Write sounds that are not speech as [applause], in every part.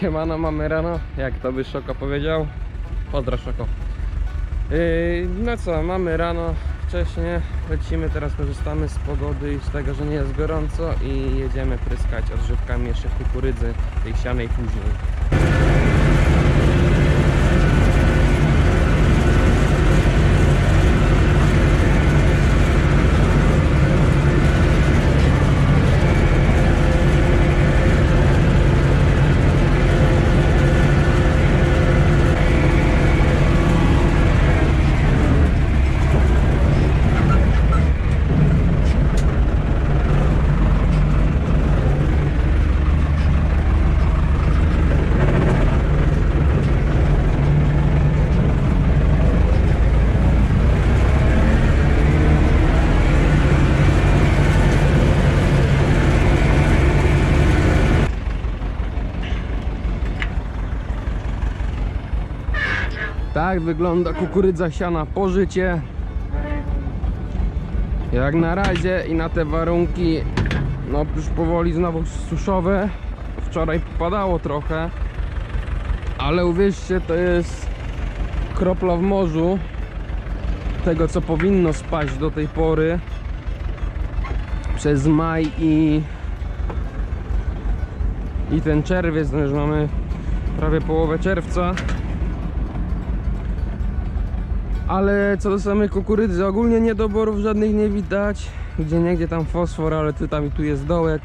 Siemano, mamy rano, jak to by Szoko powiedział. Pozdro Szoko. Yy, no co, mamy rano, wcześnie, lecimy, teraz korzystamy z pogody i z tego, że nie jest gorąco i jedziemy pryskać odżywkami jeszcze kukurydzy, tej sianej później. Tak wygląda kukurydza siana po życie. Jak na razie i na te warunki, no już powoli znowu suszowe. Wczoraj padało trochę, ale uwierzcie, to jest kropla w morzu tego, co powinno spaść do tej pory przez maj i i ten czerwiec, no już mamy prawie połowę czerwca ale co do samej kukurydzy, ogólnie niedoborów żadnych nie widać. Gdzie niegdzie tam fosfor, ale tu tam i tu jest dołek.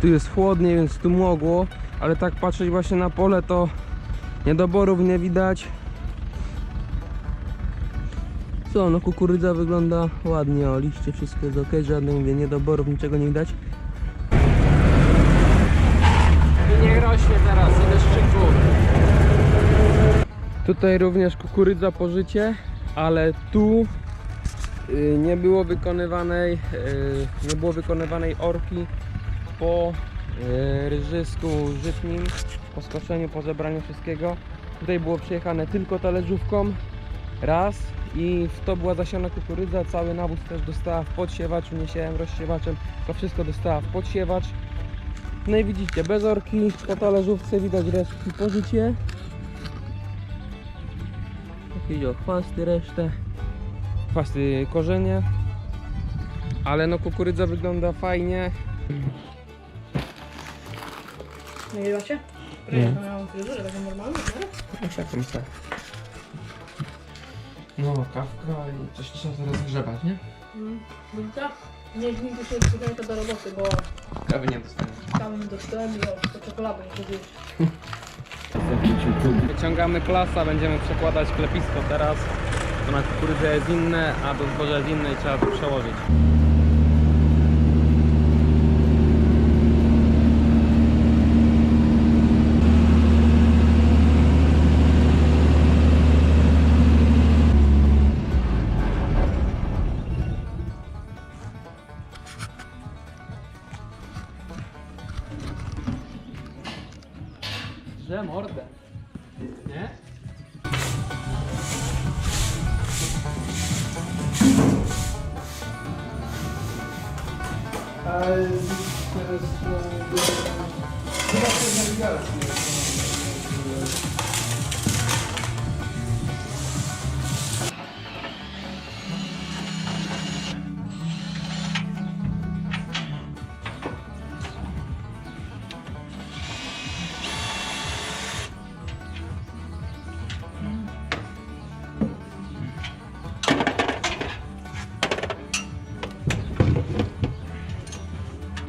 Tu jest chłodnie, więc tu mogło. Ale tak patrzeć właśnie na pole, to niedoborów nie widać. Co, no kukurydza wygląda ładnie, o liście wszystko jest ok, żadnych mówię, niedoborów, niczego nie widać. I niech rośnie teraz, i deszczyku. Tutaj również kukurydza po życie, ale tu y, nie było wykonywanej y, nie było wykonywanej orki po y, ryżysku żytnim, po skoszeniu, po zebraniu wszystkiego. Tutaj było przejechane tylko talerzówką raz i w to była zasiana kukurydza, cały nawóz też dostała w podsiewaczu, nie siałem rozsiewaczem, to wszystko dostała w podsiewacz. No i widzicie, bez orki po talerzówce widać resztki po życie. Jakieś o chwasty, resztę. Chwasty, korzenie. Ale no kukurydza wygląda fajnie. Nagrywacie? Nie. Nie. Miałam fryzurę taką normalną, nie? No taką tak. No kawka i coś trzeba teraz grzebać, nie? Mm. Widzicie? Nie, nigdy się przyjechać do roboty, bo Kawy nie dostaniesz. kawy nie dostałem i o, to czekoladę nie chcę zjeść. [laughs] Wyciągamy klasa, będziemy przekładać klepisko teraz. To na kukurydzę jest inne, a do zboża jest inne i trzeba to przełożyć. Że mordę. Nie? Ale teraz no, chyba to nawigacji.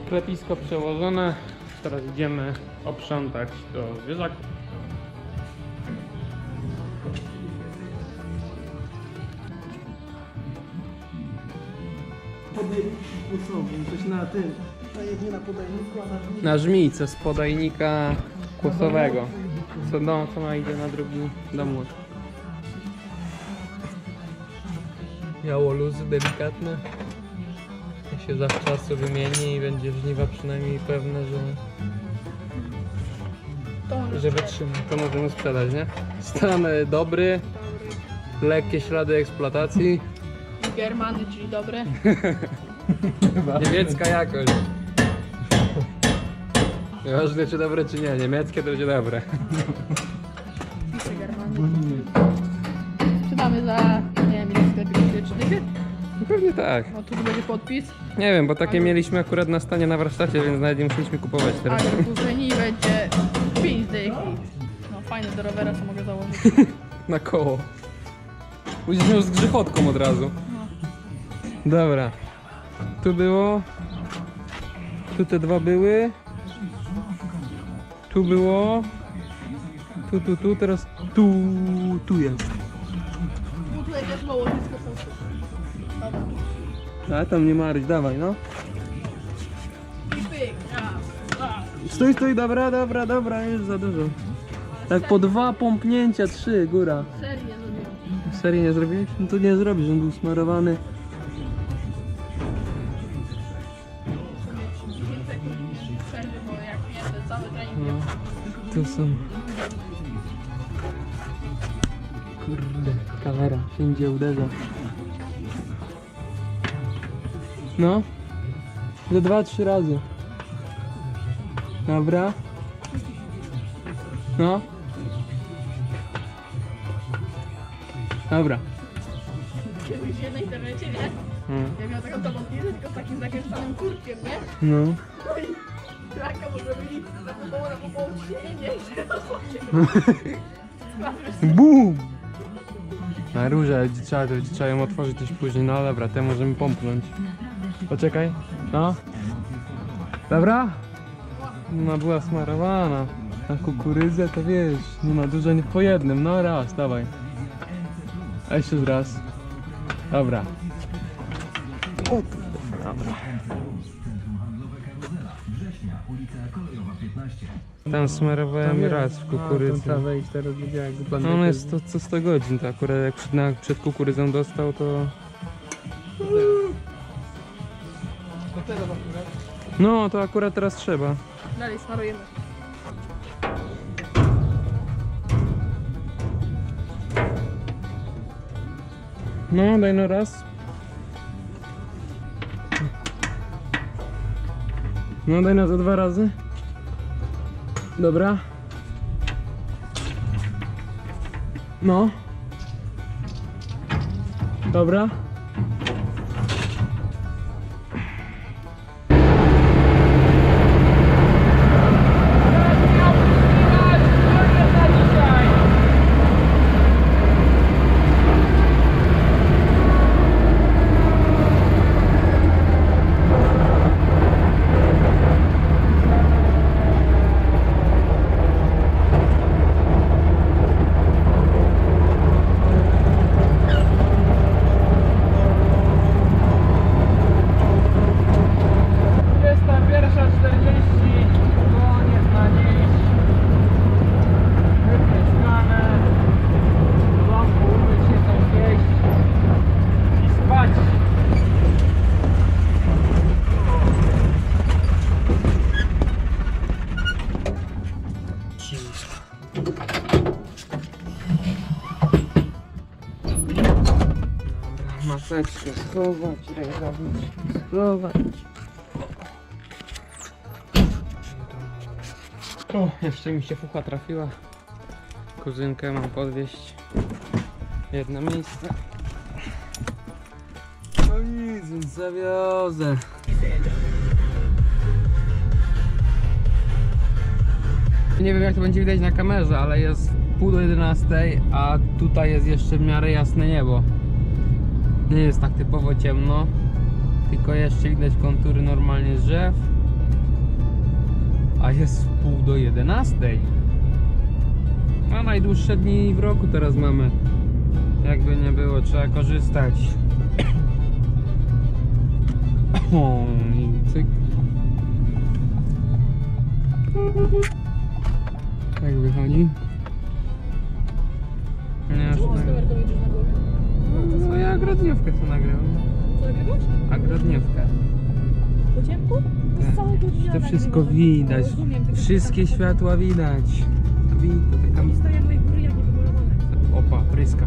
Klepisko przełożone. Teraz idziemy oprzątać do zwierzaków. coś na tym. Nie na żmijce z podajnika kłosowego. Co, no, co ma idzie na drugi domłot. Biało luzy delikatne. Jak się zawczasu wymieni i będzie żniwa przynajmniej pewne, że, To że wytrzyma. To możemy sprzedać, nie? Stan e, dobry, lekkie ślady eksploatacji, Germany, czyli dobre. niemiecka jakość. Nieważne czy dobre czy nie, niemieckie to będzie dobre. No pewnie tak. O, tu będzie podpis. Nie wiem, bo takie mieliśmy akurat na stanie na warsztacie, więc nawet nie musieliśmy kupować teraz. jak później będzie 5 dychy. No fajne, do rowera co mogę założyć. Na koło. Będziesz miał z grzechotką od razu. Dobra. Tu było. Tu te dwa były. Tu było. Tu, tu, tu, teraz tu, tu jest. Tu tutaj też mało blisko są. A tam nie marzyć, dawaj no. Stój, stój, dobra, dobra, dobra, już za dużo. Tak po dwa pompnięcia, trzy, góra. Serię zrobiłem. Serii nie zrobiłeś? No to nie zrobisz, on był smarowany. Tu są. Kurde, kamera wszędzie uderza. No. Za dwa, trzy razy. Dobra. No. Dobra. Kiedyś na internecie, nie? Mm. Ja miałam taką tabletkę, tylko z takim zakręcanym kurkiem, nie? No. No i może byli zakupowana po południe, nie wiem. BUM! Na róże trzeba, to trzeba ją otworzyć coś później. No dobra, te możemy pompnąć. Poczekaj. No. Dobra? No była smarowana. Na kukurydzę to wiesz, nie ma dużo nie po jednym. No raz, dawaj. A jeszcze raz. Dobra. O, dobra. Tam smarowałem raz w kukurydzy. wejść, teraz będzie jak No on jest to co 100 godzin, to akurat jak przed, na, przed kukurydzą dostał, to... No, to akurat teraz trzeba. Dalej smarujemy. No, daj no raz. No, daj no za dwa razy. Dobra. No. Dobra. Maseczkę schować, rękawiczki schować. O, jeszcze mi się fucha trafiła. Kuzynkę mam podwieźć. Jedno miejsce. No nic, więc zawiozę. Nie wiem jak to będzie widać na kamerze, ale jest pół do 11, a tutaj jest jeszcze w miarę jasne niebo. Nie jest tak typowo ciemno, tylko jeszcze widać kontury normalnie drzew. A jest pół do 11. A najdłuższe dni w roku teraz mamy. Jakby nie było, trzeba korzystać. [coughs] O, i cyk. Jak wychodzi? Nie, aż tak. Kamerką jedziesz na głowie? No to swoją agrodniewkę co nagrywasz? Agrodniewkę. Po ciemku? To Tak. z całej godziny To wszystko widać. Rozumiem, tylko Wszystkie tak- światła widać. Widać, to taka Nie staje jak. Opa, pryska.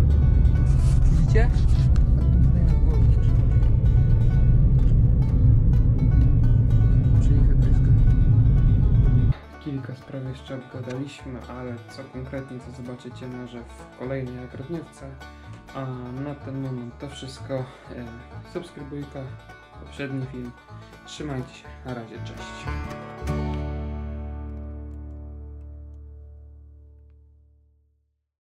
Widzicie? Pryska? kilka spraw jeszcze obgadaliśmy, ale co konkretnie to zobaczycie może w kolejnej agrodniówce. A na ten moment to wszystko. E, Subskrybujka, poprzedni film. Trzymajcie się, na razie, cześć.